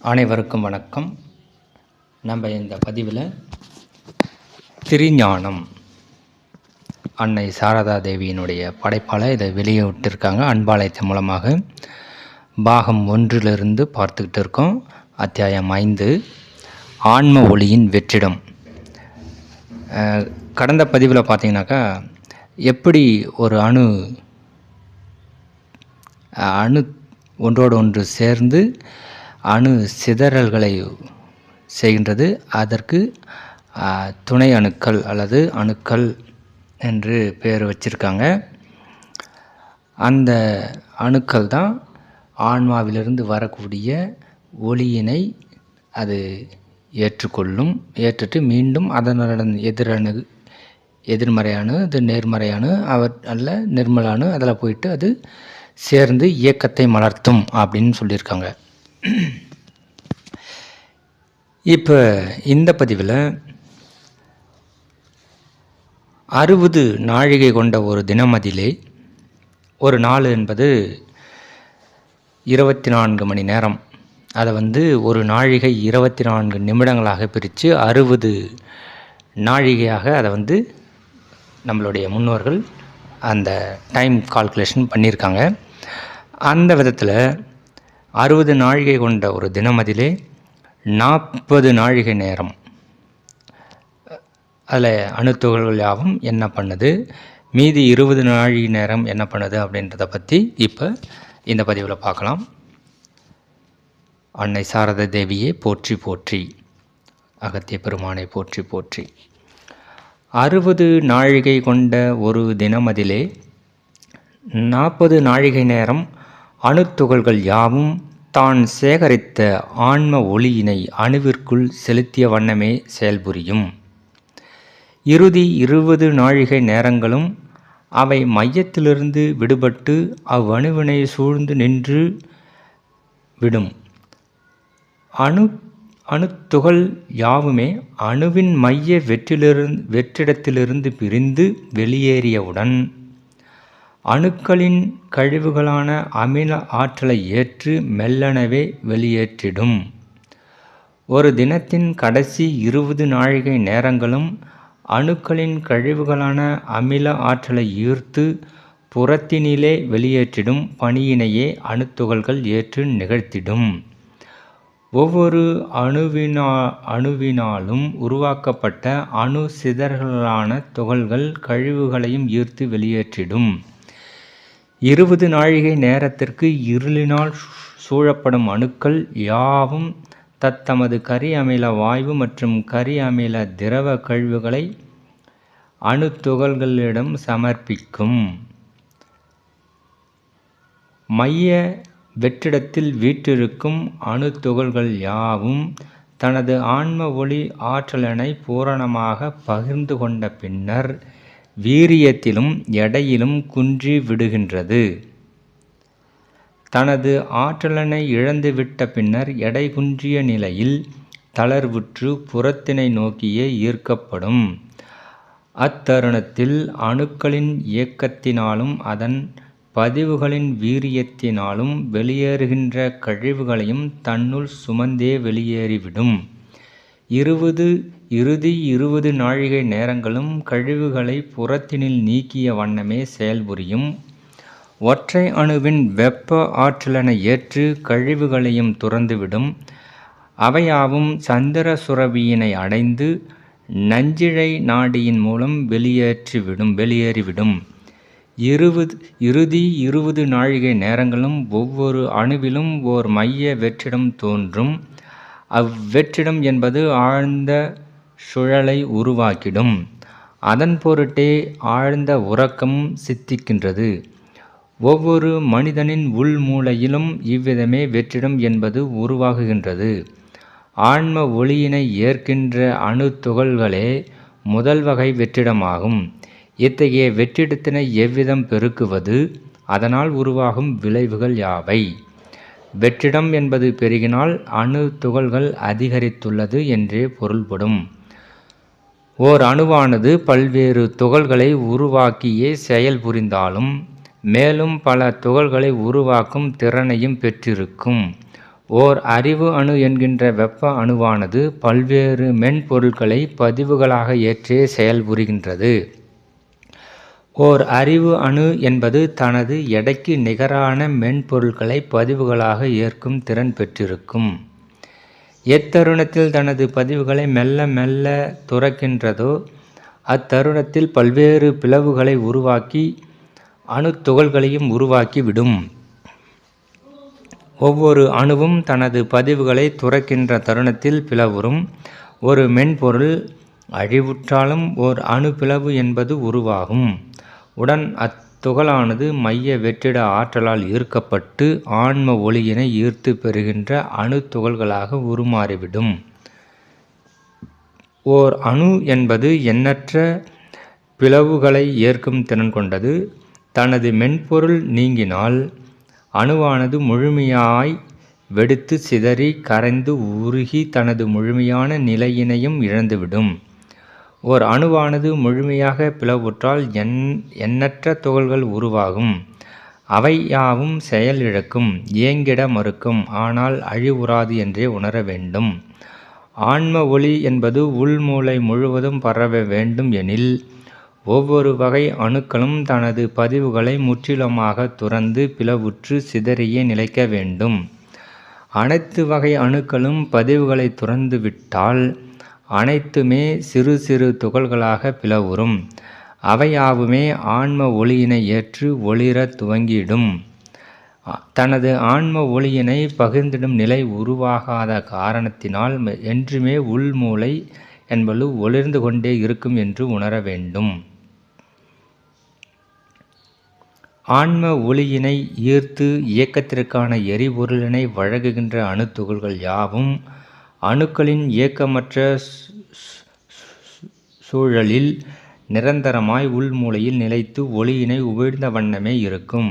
அனைவருக்கும் வணக்கம். நம்ம இந்த பதிவில் திருஞானம். அன்னை சாரதா தேவியினுடைய படைப்பால் இதை வெளியே விட்டுருக்காங்க அன்பாலயத்தின் மூலமாக பாகம் ஒன்றிலிருந்து பார்த்துக்கிட்டு இருக்கோம். அத்தியாயம் ஐந்து ஆன்ம ஒளியின் வெற்றிடம். கடந்த பதிவில் பார்த்தீங்கன்னாக்கா எப்படி ஒரு அணு அணு ஒன்றோடு ஒன்று சேர்ந்து அணு சிதறல்களை செய்கின்றது. அதற்கு துணை அணுக்கள் அல்லது அணுக்கள் என்று பெயர் வச்சிருக்காங்க. அந்த அணுக்கள் தான் ஆன்மாவிலிருந்து வரக்கூடிய ஒளியினை அது ஏற்றுக்கொள்ளும் ஏற்றுட்டு மீண்டும் அதனுடன் எதிரணு எதிர்மறையானு அது நேர்மறையானு அவர் அல்ல நிர்மலானு அதில் போயிட்டு அது சேர்ந்து இயக்கத்தை மலர்த்தும் அப்படின்னு சொல்லியிருக்காங்க. இப்போ இந்த பதிவில் அறுபது நாழிகை கொண்ட ஒரு தினமதிலே ஒரு நாள் என்பது இருபத்தி நான்கு மணி நேரம். அதை வந்து ஒரு நாழிகை இருபத்தி நான்கு நிமிடங்களாக பிரித்து அறுபது நாழிகையாக அதை வந்து நம்மளுடைய முன்னோர்கள் அந்த டைம் கால்குலேஷன் பண்ணியிருக்காங்க அந்த விதத்தில் அறுபது நாழிகை கொண்ட ஒரு தினமதிலே நாற்பது நாழிகை நேரம். அதில் அணுத்துகள்கள் யாவும் என்ன பண்ணுது? மீதி இருபது நாழிகை நேரம் என்ன பண்ணுது அப்படின்றத பற்றி இப்போ இந்த பதிவில் பார்க்கலாம். அன்னை சாரத தேவியே போற்றி போற்றி. அகத்திய பெருமானை போற்றி போற்றி. அறுபது நாழிகை கொண்ட ஒரு தினமதிலே நாற்பது நாழிகை நேரம் அணுத்துகள்கள் யாவும் தான் சேகரித்த ஆன்ம ஒளியினை அணுவிற்குள் செலுத்திய வண்ணமே செயல்புரியும் இறுதி இருபது நாழிகை நேரங்களும் அவை மையத்திலிருந்து விடுபட்டு அவ்வணுவினை சூழ்ந்து நின்று விடும். அணு அணுத்துகள் யாவுமே அணுவின் மைய வெற்றிலிருந்து வெற்றிடத்திலிருந்து பிரிந்து வெளியேறியவுடன் அணுக்களின் கழிவுகளான அமில ஆற்றலை ஏற்று மெல்லனவே வெளியேற்றிடும். ஒரு தினத்தின் கடைசி இருபது நாழிகை நேரங்களும் அணுக்களின் கழிவுகளான அமில ஆற்றலை ஈர்த்து புறத்தினிலே வெளியேற்றிடும் பணியினையே அணுத்துகள்கள் ஏற்று நிகழ்த்திடும். ஒவ்வொரு அணுவினா அணுவினாலும் உருவாக்கப்பட்ட அணு சிதறல்களான துகள்கள் கழிவுகளையும் ஈர்த்து வெளியேற்றிடும். இருபது நாழிகை நேரத்திற்கு இருளினால் சூழப்படும் அணுக்கள் யாவும் தத்தமது கரி அமில வாயு மற்றும் கரி அமில திரவ கழிவுகளை அணுத்துகள்களிடம் சமர்ப்பிக்கும். மைய வெற்றிடத்தில் வீற்றிருக்கும் அணுத்துகள்கள் யாவும் தனது ஆன்ம ஒளி ஆற்றலனை பூரணமாக பகிர்ந்து கொண்ட பின்னர் வீரியத்திலும் எடையிலும் குன்றி விடுகின்றது. தனது ஆற்றலனை இழந்துவிட்ட பின்னர் எடை குன்றிய நிலையில் தளர்வுற்று புறத்தினை நோக்கியே ஈர்க்கப்படும். அத்தருணத்தில் அணுக்களின் இயக்கத்தினாலும் அதன் பதிவுகளின் வீரியத்தினாலும் வெளியேறுகின்ற கழிவுகளையும் தன்னுள் சுமந்தே வெளியேறிவிடும். இருபது இறுதி இருபது நாழிகை நேரங்களும் கழிவுகளை புறத்தினில் நீக்கிய வண்ணமே செயல்புரியும் ஒற்றை அணுவின் வெப்ப ஆற்றலனை ஏற்று கழிவுகளையும் துறந்துவிடும். அவையாவும் சந்திர சுரபியினை அடைந்து நஞ்சிழை நாடியின் மூலம் வெளியேற்றிவிடும் வெளியேறிவிடும். இருபது இறுதி இருபது நாழிகை நேரங்களும் ஒவ்வொரு அணுவிலும் ஓர் மைய வெற்றிடம் தோன்றும். அவ்வெற்றிடம் என்பது ஆழ்ந்த சுழலை உருவாக்கிடும். அதன் பொருட்டே ஆழ்ந்த உறக்கம் சித்திக்கின்றது. ஒவ்வொரு மனிதனின் உள் மூளையிலும் இவ்விதமே வெற்றிடம் என்பது உருவாகுகின்றது. ஆன்ம ஒளியினை ஏற்கின்ற அணு துகள்களே முதல் வகை வெற்றிடமாகும். இத்தகைய வெற்றிடத்தினை எவ்விதம் பெருக்குவது? அதனால் உருவாகும் விளைவுகள் யாவை? வெற்றிடம் என்பது பெருகினால் அணு துகள்கள் அதிகரித்துள்ளது என்றே பொருள்படும். ஓர் அணுவானது பல்வேறு துகள்களை உருவாக்கியே செயல் புரிந்தாலும் மேலும் பல துகள்களை உருவாக்கும் திறனையும் பெற்றிருக்கும். ஓர் அறிவு அணு என்கின்ற வெப்ப அணுவானது பல்வேறு மென்பொருட்களை பதிவுகளாக ஏற்றே செயல்புரிகின்றது ஓர் அறிவு அணு என்பது தனது எடைக்கு நிகரான மென்பொருட்களை பதிவுகளாக ஏற்கும் திறன் பெற்றிருக்கும். எத்தருணத்தில் தனது பதிவுகளை மெல்ல மெல்ல துறக்கின்றதோ அத்தருணத்தில் பல்வேறு பிளவுகளை உருவாக்கி அணு துகள்களையும் உருவாக்கி விடும். ஒவ்வொரு அணுவும் தனது பதிவுகளை துறக்கின்ற தருணத்தில் பிளவுறும். ஒரு மென்பொருள் அழிவுற்றாலும் ஓர் அணு பிளவு என்பது உருவாகும். உடன் அத் அத்துகளானது மைய வெற்றிட ஆற்றலால் ஈர்க்கப்பட்டு ஆன்ம ஒளியினை ஈர்த்து பெறுகின்ற அணு துகள்களாக உருமாறிவிடும். ஓர் அணு என்பது எண்ணற்ற பிளவுகளை ஏற்கும் திறன் கொண்டது. தனது மென்பொருள் நீங்கினால் அணுவானது முழுமையாய் வெடித்து சிதறி கரைந்து உருகி தனது முழுமையான நிலையினையும் இழந்துவிடும். ஓர் அணுவானது முழுமையாக பிளவுற்றால் எண் எண்ணற்ற துகள்கள் உருவாகும். அவை யாவும் செயல் இழக்கும் இயங்கிட மறுக்கும் ஆனால் அழிவுறாது என்றே உணர வேண்டும். ஆன்ம ஒளி என்பது உள்மூளை முழுவதும் பரவ வேண்டும் எனில் ஒவ்வொரு வகை அணுக்களும் தனது பதிவுகளை முற்றிலுமாக துறந்து பிளவுற்று சிதறியே நிலைக்க வேண்டும். அனைத்து வகை அணுக்களும் பதிவுகளை துறந்து விட்டால் அனைத்துமே சிறு சிறு துகள்களாக பிளவுறும். அவையாவுமே ஆன்ம ஒளியினை ஏற்று ஒளிர துவங்கிடும். தனது ஆன்ம ஒளியினை பகிர்ந்திடும் நிலை உருவாகாத காரணத்தினால் என்றுமே உள்மூளை என்பது ஒளிர்ந்து கொண்டே இருக்கும் என்று உணர வேண்டும். ஆன்ம ஒளியினை ஈர்த்து இயக்கத்திற்கான எரிபொருளினை வழங்குகின்ற அணுத்துகள்கள் யாவும் அணுக்களின் இயக்கமற்ற சூழலில் நிரந்தரமாய் உள்மூலையில் நிலைத்து ஒளியினை உமிழ்ந்த வண்ணமே இருக்கும்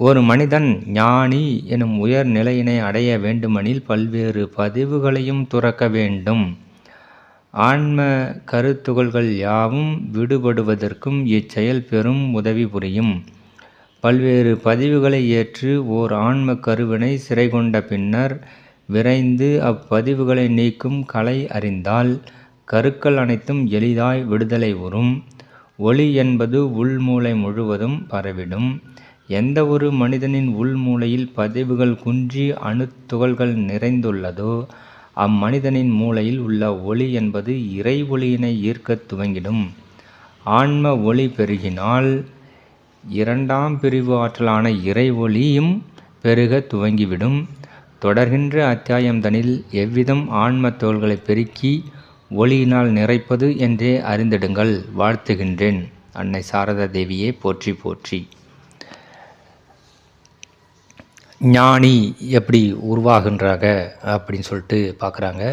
ஒரு மனிதன் ஞானி எனும் உயர் நிலையினை அடைய வேண்டுமெனில் பல்வேறு பதிவுகளையும் துறக்க வேண்டும் ஆன்ம கருத்துகள்கள் யாவும் விடுபடுவதற்கும் இச்செயல் பெரும் உதவி புரியும் பல்வேறு பதிவுகளை ஏற்று ஓர் ஆன்ம கருவினை சிறை கொண்ட பின்னர் விரைந்து அப்பதிவுகளை நீக்கும் கலை அறிந்தால் கருக்கள் அனைத்தும் எளிதாய் விடுதலை உறும். ஒளி என்பது உள்மூளை முழுவதும் பரவிடும். எந்த ஒரு மனிதனின் உள்மூளையில் பதிவுகள் குன்றி அணுத்துகள்கள் நிறைந்துள்ளதோ அம்மனிதனின் மூளையில் உள்ள ஒளி என்பது இறை ஒளியினை ஈர்க்கத் துவங்கிடும். ஆன்ம ஒளி பெருகினால் இரண்டாம் பிரிவு ஆற்றலான இறை ஒளியும் பெருக துவங்கிவிடும். தொடர்கின்ற அத்தியாயம்தனில் எவ்விதம் ஆன்ம தோள்களை பெருக்கி ஒளியினால் நிறைப்பது என்றே அறிந்திடுங்கள். வாழ்த்துகின்றேன். அன்னை சாரதா தேவியே போற்றி போற்றி. ஞானி எப்படி உருவாகின்றாங்க அப்படின்னு சொல்லிட்டு பார்க்குறாங்க.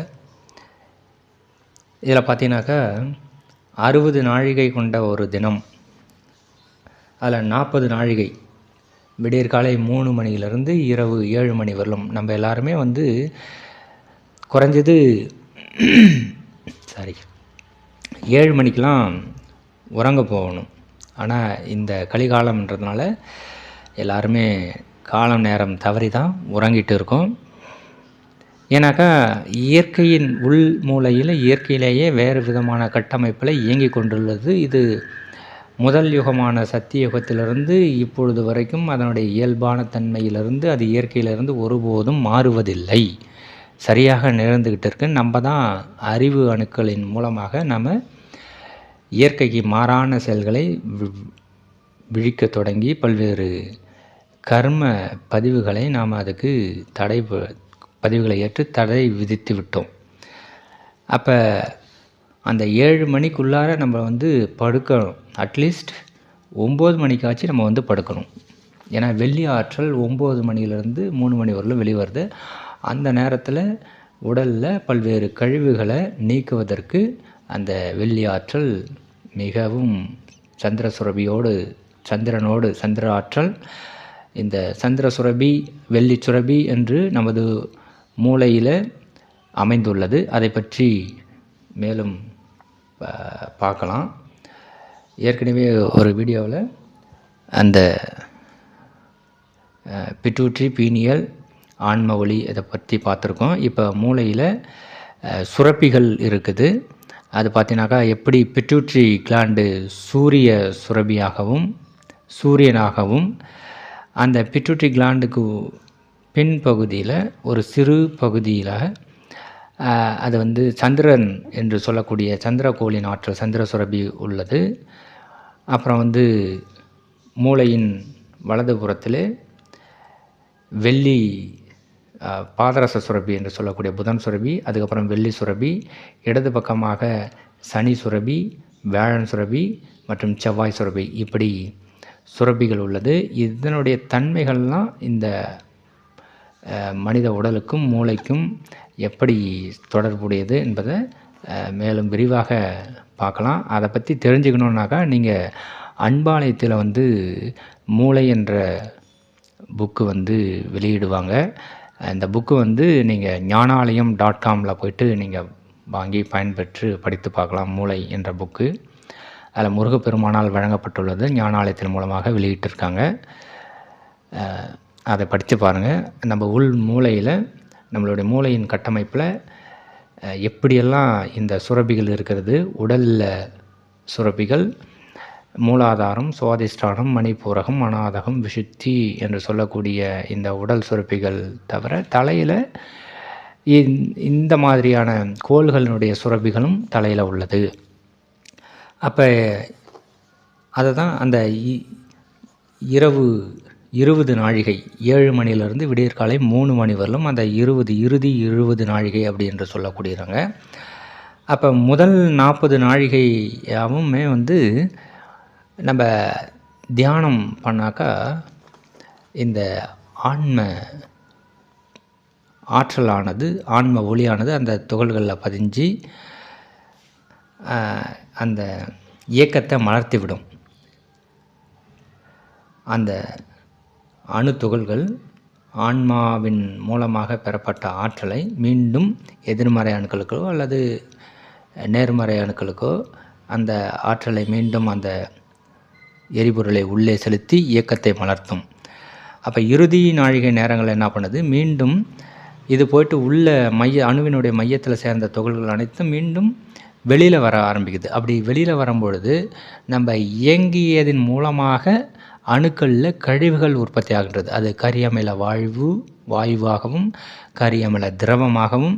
இதில் பார்த்தீங்கன்னாக்கா அறுபது நாழிகை கொண்ட ஒரு தினம் அதில் நாற்பது நாழிகை விடியற்காலை மூணு மணியிலிருந்து இரவு ஏழு மணி வரலும் நம்ம எல்லாருமே வந்து குறைஞ்சது சாரி ஏழு மணிக்கெலாம் உறங்க போகணும். ஆனால் இந்த கலிகாலம்ன்றதுனால எல்லாருமே காலம் நேரம் தவறி தான் உறங்கிட்டு இருக்கோம். ஏன்னாக்கா இயற்கையின் உள் மூலையில் இயற்கையிலேயே வேறு விதமான கட்டமைப்பில் இயங்கி கொண்டுள்ளது. இது முதல் யுகமான சத்தியுகத்திலிருந்து இப்பொழுது வரைக்கும் அதனுடைய இயல்பான தன்மையிலிருந்து அது இயற்கையிலிருந்து ஒருபோதும் மாறுவதில்லை. சரியாக நிகழ்ந்துக்கிட்டு இருக்கு. நம்ம தான் அறிவு அணுக்களின் மூலமாக நம்ம இயற்கைக்கு மாறான செயல்களை விழிக்க தொடங்கி பல்வேறு கர்ம பதிவுகளை நாம் அதுக்கு தடை பதிவுகளை ஏற்று தடை விதித்து விட்டோம். அப்போ அந்த ஏழு மணிக்குள்ளார நம்ம வந்து படுக்கணும். அட்லீஸ்ட் ஒம்பது மணிக்காச்சும் நம்ம வந்து படுக்கணும். ஏன்னா வெள்ளி ஆற்றல் ஒம்பது மணிலேருந்து மூணு மணி வரலும் வெளிவருது. அந்த நேரத்தில் உடலில் பல்வேறு கழிவுகளை நீக்குவதற்கு அந்த வெள்ளி ஆற்றல் மிகவும் சந்திர சுரபியோடு சந்திரனோடு சந்திர ஆற்றல் இந்த சந்திர சுரபி வெள்ளி சுரபி என்று நமது மூளையில் அமைந்துள்ளது. அதை பற்றி மேலும் பார்க்கலாம். ஏற்கனவே ஒரு வீடியோவில் அந்த பிட்டூட்ரி பீனியல் ஆன்ம ஒளி இதை பற்றி பார்த்துருக்கோம். இப்போ மூளையில் சுரப்பிகள் இருக்குது. அது பார்த்தீங்கன்னாக்கா எப்படி பிட்டூட்ரி கிளாண்டு சூரிய சுரபியாகவும் சூரியனாகவும் அந்த பிட்டூட்ரி கிளாண்டுக்கு பின்பகுதியில் ஒரு சிறு பகுதியில் அது வந்து சந்திரன் என்று சொல்லக்கூடிய சந்திர கோளின் ஆற்றல் சந்திர சுரபி உள்ளது. அப்புறம் வந்து மூளையின் வலதுபுறத்தில் வெள்ளி பாதரச சுரபி என்று சொல்லக்கூடிய புதன் சுரபி அதுக்கப்புறம் வெள்ளி சுரபி இடது பக்கமாக சனி சுரபி வேழன் சுரபி மற்றும் செவ்வாய் சுரபி. இப்படி சுரபிகள் உள்ளது. இதனுடைய தன்மைகள்லாம் இந்த மனித உடலுக்கும் மூளைக்கும் எப்படி தொடர்புடையது என்பதை மேலும் விரிவாக பார்க்கலாம். அதை பற்றி தெரிஞ்சுக்கணுன்னாக்கா நீங்கள் அன்பாலயத்தில் வந்து மூளை என்ற புக்கு வந்து வெளியிடுவாங்க. இந்த புக்கு வந்து நீங்கள் ஞானாலயம் டாட் காமில் போயிட்டு நீங்கள் வாங்கி பயன்பெற்று படித்து பார்க்கலாம் மூளை என்ற புக்கு. அதில் முருகப்பெருமானால் வழங்கப்பட்டுள்ளது ஞானாலயத்தின் மூலமாக வெளியிட்டிருக்காங்க. அதை படித்து பாருங்கள் நம்ம உள் மூளையில் நம்மளுடைய மூளையின் கட்டமைப்பில் எப்படியெல்லாம் இந்த சுரபிகள் இருக்கிறது? உடலில் சுரபிகள் மூலாதாரம் சுவாதிஷ்டானம் மணிப்பூரகம் அநாதகம் விஷுத்தி என்று சொல்லக்கூடிய இந்த உடல் சுரப்பிகள் தவிர தலையில் இந்த மாதிரியான கோள்களினுடைய சுரபிகளும் தலையில் உள்ளது. அப்போ அதை தான் அந்த இ- இரவு இருபது நாழிகை ஏழு மணிலேருந்து விடியற்காலை மூணு மணி வரலும் அந்த இருபது இறுதி இருபது நாழிகை அப்படி என்று சொல்லக்கூடியறாங்க அப்போ முதல் நாற்பது நாழிகையாகவுமே வந்து நம்ம தியானம் பண்ணாக்கா இந்த ஆன்ம ஆற்றலானது ஆன்ம ஒளியானது அந்த துகள்களில் பதிஞ்சு அந்த இயக்கத்தை மலர்த்திவிடும். அந்த அணு துகள்கள் ஆன்மாவின் மூலமாக பெறப்பட்ட ஆற்றலை மீண்டும் எதிர்மறை அணுக்களுக்கோ அல்லது நேர்மறை அணுக்களுக்கோ அந்த ஆற்றலை மீண்டும் அந்த எரிபொருளை உள்ளே செலுத்தி இயக்கத்தை மலர்த்தும். அப்போ இறுதி நாழிகை நேரங்கள் என்ன பண்ணுது? மீண்டும் இது போயிட்டு உள்ள மைய அணுவினுடைய மையத்தில் சேர்ந்த துகள்கள் அனைத்தும் மீண்டும் வெளியில் வர ஆரம்பிக்குது. அப்படி வெளியில் வரும்பொழுது நம்ம இயங்கியதன் மூலமாக அணுக்களில் கழிவுகள் உற்பத்தி ஆகின்றது. அது கரியமில வாழ்வு வாயுவாகவும் கரியமில திரவமாகவும்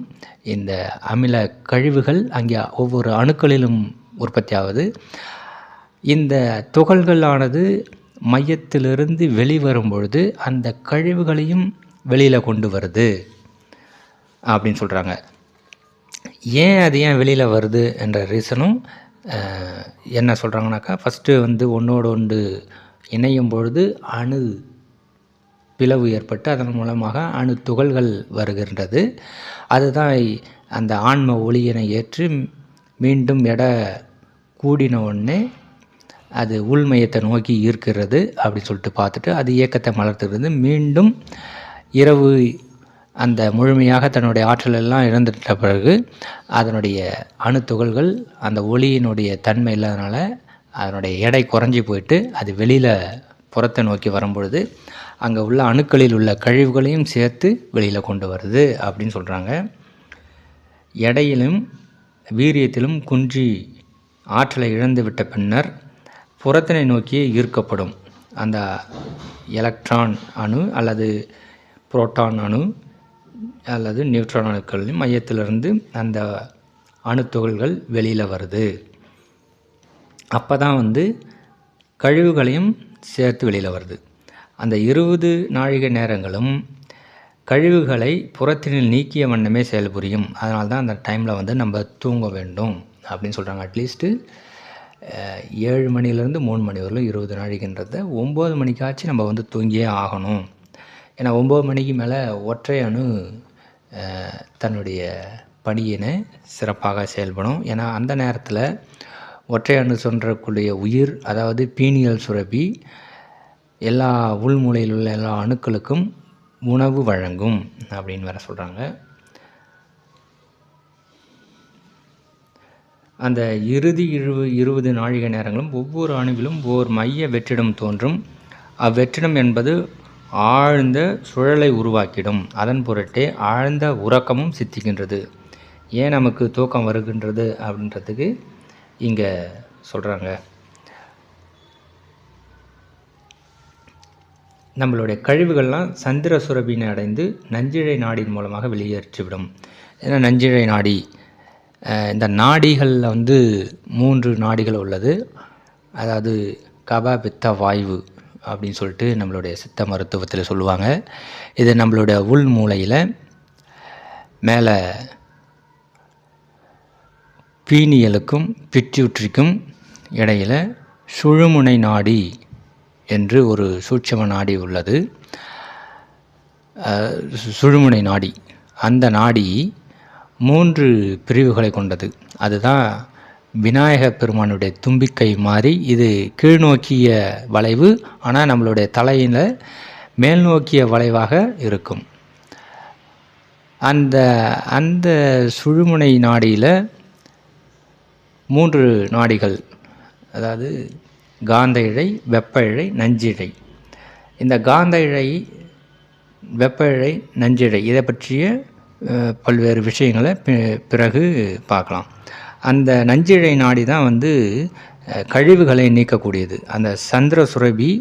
இந்த அமில கழிவுகள் அங்கே ஒவ்வொரு அணுக்களிலும் உற்பத்தி ஆகுது. இந்த துகள்களானது மையத்திலிருந்து வெளிவரும் பொழுது அந்த கழிவுகளையும் வெளியில் கொண்டு வருது அப்படின்னு சொல்கிறாங்க ஏன் அது ஏன் வெளியில் வருது என்ற ரீசனும் என்ன சொல்கிறாங்கனாக்கா ஃபஸ்ட்டு வந்து ஒன்றோடு ஒன்று இணையும் பொழுது அணு பிளவு ஏற்பட்டு அதன் மூலமாக அணு துகள்கள் வருகின்றது. அதுதான் அந்த ஆன்ம ஒளியினை ஏற்று மீண்டும் எடை கூடின உடனே அது உள்மையத்தை நோக்கி ஈர்க்கிறது அப்படின்னு சொல்லிட்டு பார்த்துட்டு அது இயக்கத்தை மலர்த்துகிறது. மீண்டும் இரவு அந்த முழுமையாக தன்னுடைய ஆற்றலெல்லாம் இழந்துட்ட பிறகு அதனுடைய அணுத்துகள்கள் அந்த ஒளியினுடைய தன்மை இல்லாதனால அதனுடைய எடை குறைஞ்சி போயிட்டு அது வெளியில் புறத்தை நோக்கி வரும்பொழுது அங்கே உள்ள அணுக்களில் உள்ள கழிவுகளையும் சேர்த்து வெளியில் கொண்டு வருது அப்படின்னு சொல்கிறாங்க எடையிலும் வீரியத்திலும் குன்றி ஆற்றலை இழந்து விட்ட பின்னர் புறத்தினை நோக்கியே ஈர்க்கப்படும். அந்த எலக்ட்ரான் அணு அல்லது புரோட்டான் அணு அல்லது நியூட்ரான் அணுக்களின் மையத்திலிருந்து அந்த அணுத்துகள்கள் வெளியில் வருது. அப்போ தான் வந்து கழிவுகளையும் சேர்த்து வெளியில் வருது. அந்த இருபது நாழிகை நேரங்களும் கழிவுகளை புறத்தினில் நீக்கிய வண்ணமே செயல்புரியும் அதனால தான் அந்த டைமில் வந்து நம்ம தூங்க வேண்டும் அப்படின்னு சொல்கிறாங்க அட்லீஸ்ட்டு ஏழு மணிலேருந்து மூணு மணி வரலும் இருபது நாழிகைன்றத ஒம்பது மணிக்காச்சும் நம்ம வந்து தூங்கியே ஆகணும். ஏன்னா ஒம்பது மணிக்கு மேலே ஒற்றை அணு தன்னுடைய பணியினை சிறப்பாக செயல்படும். ஏன்னா அந்த நேரத்தில் ஒற்றை அணு உயிர் அதாவது பீனியல் சுரபி எல்லா உள்மூலையில் உள்ள எல்லா அணுக்களுக்கும் உணவு வழங்கும் அப்படின்னு வேறு சொல்கிறாங்க அந்த இறுதி இருபது இருபது நாழிகை நேரங்களும் ஒவ்வொரு அணுவிலும் ஓர் மைய வெற்றிடம் தோன்றும். அவ்வெற்றிடம் என்பது ஆழ்ந்த சுழலை உருவாக்கிடும். அதன் பொருட்டே ஆழ்ந்த உறக்கமும் சித்திக்கின்றது. ஏன் நமக்கு தூக்கம் வருகின்றது அப்படின்றதுக்கு இங்கே சொல்கிறாங்க நம்மளுடைய கழிவுகள்லாம் சந்திர சுரபினை அடைந்து நஞ்சிழை நாடியின் மூலமாக வெளியேற்றிவிடும். ஏன்னா நஞ்சிழை நாடி இந்த நாடிகளில் வந்து மூன்று நாடிகள் உள்ளது. அதாவது கப பித்த வாயு அப்படின்னு சொல்லிட்டு நம்மளுடைய சித்த மருத்துவத்தில் சொல்லுவாங்க. இது நம்மளுடைய உள் மூளையில் மேலே பீனியலுக்கும் பிட்யூட்ரிக்கும் இடையில் சுழுமுனை நாடி என்று ஒரு சூட்சம நாடி உள்ளது. சுழுமுனை நாடி. அந்த நாடி மூன்று பிரிவுகளை கொண்டது. அதுதான் விநாயக பெருமானுடைய தும்பிக்கை மாதிரி இது கீழ்நோக்கிய வளைவு ஆனால் நம்மளுடைய தலையில் மேல் நோக்கிய வளைவாக இருக்கும். அந்த அந்த சுழுமுனை நாடியில் மூன்று நாடிகள். அதாவது காந்த இழை வெப்ப இழை நஞ்சிழை இந்த காந்த இழை வெப்ப இழை நஞ்சிழை இதை பற்றிய பல்வேறு விஷயங்களை பிறகு பார்க்கலாம். அந்த நஞ்சிழை நாடி தான் வந்து கழிவுகளை நீக்கக்கூடியது. அந்த சந்திர சுரபி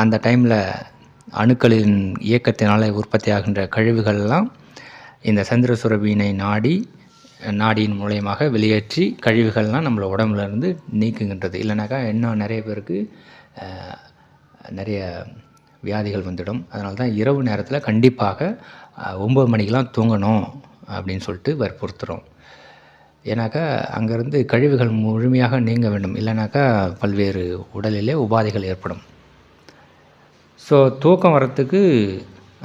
அந்த டைமில் அணுக்களின் இயக்கத்தினால் உற்பத்தியாகின்ற கழிவுகள்லாம் இந்த சந்திர சுரபியினை நாடி நாடியின் மூலயமாக வெளியேற்றி கழிவுகள்லாம் நம்மளை உடம்புலேருந்து நீக்குகின்றது. இல்லைனாக்கா இன்னும் நிறைய பேருக்கு நிறைய வியாதிகள் வந்துடும். அதனால தான் இரவு நேரத்தில் கண்டிப்பாக ஒம்பது மணிக்கெலாம் தூங்கணும் அப்படின்னு சொல்லிட்டு வற்புறுத்துகிறோம் ஏன்னாக்கா அங்கேருந்து கழிவுகள் முழுமையாக நீங்க வேண்டும். இல்லைனாக்கா பல்வேறு உடலிலே உபாதைகள் ஏற்படும். ஸோ தூக்கம் வரத்துக்கு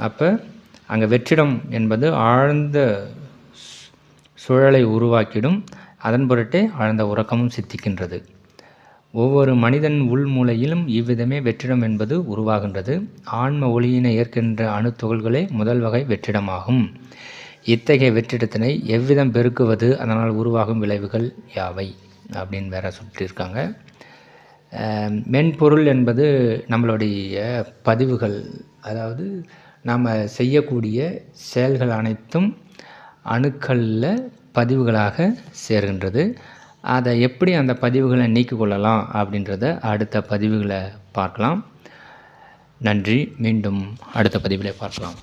அப்போ அங்கே வெற்றிடம் என்பது ஆழ்ந்த சூழலை உருவாக்கிடும். அதன் பொருட்டே ஆழ்ந்த உறக்கமும் சித்திக்கின்றது. ஒவ்வொரு மனிதன் உள்மூலையிலும் இவ்விதமே வெற்றிடம் என்பது உருவாகின்றது. ஆன்ம ஒளியினை ஏற்கின்ற அணுத்துகள்களே முதல் வகை வெற்றிடமாகும். இத்தகைய வெற்றிடத்தினை எவ்விதம் பெருக்குவது அதனால் உருவாகும் விளைவுகள் யாவை? அப்படின்னு வேற சொல்லியிருக்காங்க. மென்பொருள் என்பது நம்மளுடைய பதிவுகள். அதாவது நாம் செய்யக்கூடிய செயல்கள் அனைத்தும் அணுக்களில் பதிவுகளாக சேர்கின்றது. அதை எப்படி அந்த பதிவுகளை நீக்கிக்கொள்ளலாம் அப்படின்றத அடுத்த பதிவுகளை பார்க்கலாம். நன்றி. மீண்டும் அடுத்த பதிவில் பார்க்கலாம்.